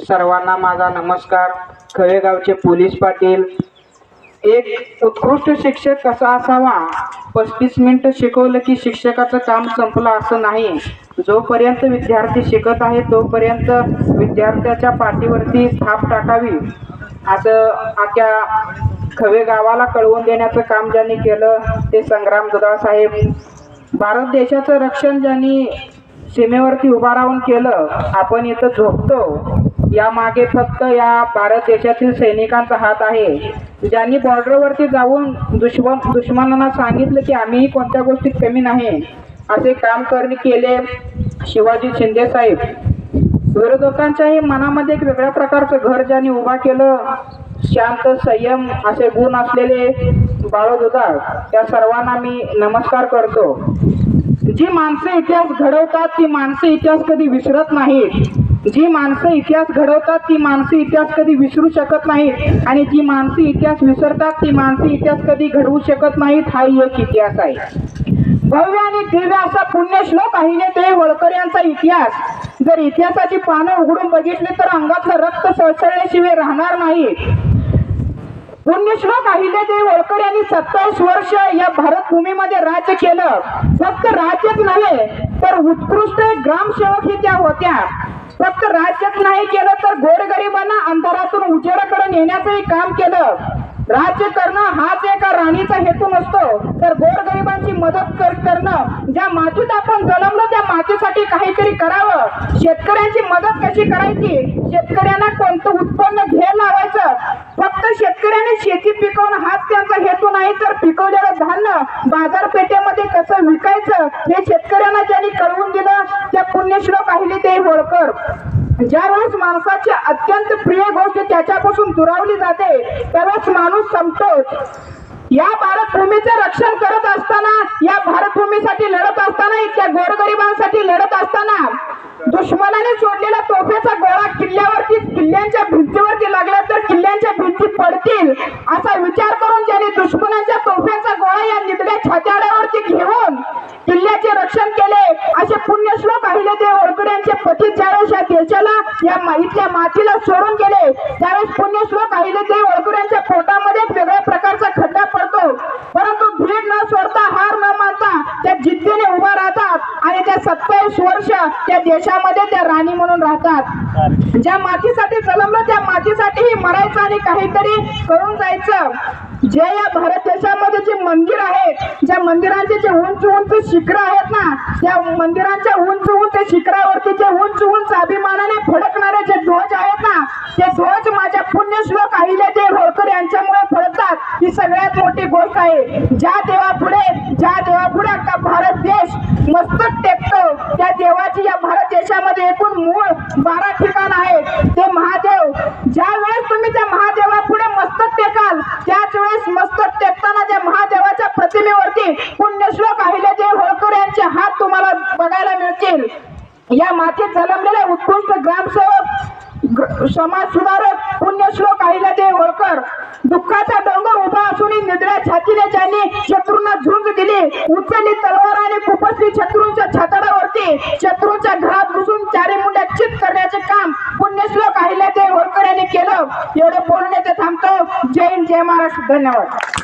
सर्वांना माझा नमस्कार. खळेगावचे पोलीस पाटील. एक उत्कृष्ट शिक्षक कसा असावा? पस्तीस मिनटं शिकवलं की शिक्षकाचं काम संपलं असं नाही. जोपर्यंत विद्यार्थी शिकत आहे तोपर्यंत विद्यार्थ्याच्या पाठीवरती थाप टाकावी. असं आख्या खवे गावाला कळवून देण्याचं काम ज्यांनी केलं ते संग्राम दुधाळ साहेब. भारत देशाचं रक्षण ज्यांनी सीमेवरती उभा राहून केलं आपण इथं झोपतो. यामागे फक्त या भारत देशातील सैनिकांचा हात आहे. ज्यांनी बॉर्डरवरती जाऊन दुश्मन दुश्मनांना सांगितलं की आम्ही कोणत्या गोष्टीत कमी नाही असे काम करणे केले शिवाजी शिंदे साहेब. विरोधकांच्याही मनामध्ये एक वेगळ्या प्रकारचं घर ज्यांनी उभा केलं शांत संयम असे गुण असलेले बाळोदुदार त्या सर्वांना मी नमस्कार करतो. जी माणसं इतिहास घडवतात ती माणसं इतिहास कधी विसरत नाहीत. जी माणसं इतिहास घडवतात ती माणसं इतिहास कधी विसरू शकत नाहीत. आणि जी माणसं इतिहास विसरतात ती माणसं इतिहास कधी घडवू शकत नाहीत हाही एक इतिहास आहे. भव्य आणि दिव्य असा पुण्यश्लोक अहिने ते होळकर यांचा इतिहास. जर इतिहासाची पानं उघडून बघितली तर अंगातलं रक्त सळसळल्याशिवाय राहणार नाही. पुण्यश्लोक अहिल्यादेवी होळकर यांनी सत्तावीस वर्ष या भारत भूमीमध्ये राज्य केलं. फक्त राज्यच नव्हे तर उत्कृष्ट ग्रामसेवक ही त्या होत्या. फक्त राज्यच नाही केलं तर गोरगरिबांना अंधारातून उजेडाकडे नेण्याचंही काम केलं. राज्य करणं हाच एका राणीचा हेतू नसतो. तर गोरगरिबांची मदत कर करणं ज्या मातीत आपण जन्मलो त्या मातीसाठी काहीतरी करावं. शेतकऱ्यांची मदत कशी करायची? शेतकऱ्यांना कोणतं उत्पन्न घ्यायला लावायचं फक्त शेतकऱ्याने शेती पिकवणं हाच त्यांचा हेतू नाही. तर पिकवलेलं धान्य बाजारपेठेमध्ये कसं विकायचं हे शेतकऱ्यांना ज्यांनी कळवून दिलं. त्या पुण्यश्लोक अहिले ते होळकर. ज्यावेळेस माणसाची अत्यंत प्रिय गोष्ट त्याच्यापासून दुरावली जाते त्यावेळेस माणूस संपतो. या भारतभूमीचं रक्षण करत असताना या भारतभूमीसाठी लढत असताना इतक्या गोरगरिबांसाठी लढत असताना दुश्मन किल्ल्याचे केले. असे पुण्यश्लोक अहिले ते होळकर यांचे पती ज्यावेळेस या देशाला या मा- इथल्या मातीला सोडून गेले. त्यावेळेस पुण्यश्लोक अहिले ते होळकर पोटामध्ये वेगळ्या प्रकारचा खड्डा पडतो. परंतु भीड न सोडता हार न मानता जिद्दीने उभा राहतात आणि त्या सत्तावीस वर्ष त्या देशामध्ये त्या राणी म्हणून राहतात. ज्या मातीसाठी जलमलं त्या मातीसाठीही मरायचं आणि काहीतरी करून जायचं. जे या भारत देशामध्ये जे मंदिर आहेत ज्या मंदिरांचे जे उंच उंच शिखर आहेत ना त्या मंदिरांच्या उंच उंच शिखरावरती जे उंच उंच अभिमानाने फडकणारे जे ध्वज आहेत ना ते ध्वज माझ्या पुण्यश्लोक अहिले ते होळकर यांच्यामुळे फडकतात. ही सगळ्यात मोठी गोष्ट आहे. ज्या देवापुढे ज्या देवापुढे अख्खा मस्तक टेकतो. त्या देवाची या भारत देशामध्ये एकूण मूळ बारा ठिकाण आहेत. ते महादेव. ज्या वेळेस तुम्ही त्या महादेवा पुढे मस्तक टेकाल त्याच वेळेस मस्तक टेकताना त्या महादेवाच्या प्रतिमेवरती पुण्यश्लोक अहिल्यादेव होळकर यांचे हात तुम्हाला बघायला मिळतील. या मातीत जन्मलेले उत्कृष्ट ग्रामसेवक ग- समाज सुधारक पुण्यश्लोक अहिल्यादेव होळकर दुःखाचा डोंगर उभा असून निद्रा छातीने ज्यांनी शत्रूंना झुंज दिली. उचलली तलवार आणि खुपसली शत्रूंच्या छाताडावरती. शत्रूंच्या घरात घुसून चारे मुंड्या चित करण्याचे काम पुण्यश्लोक अहिल्यादेव होळकर यांनी केलं. एवढं बोलण्याचं येथे थांबतो. जय हिंद जय महाराष्ट्र. धन्यवाद.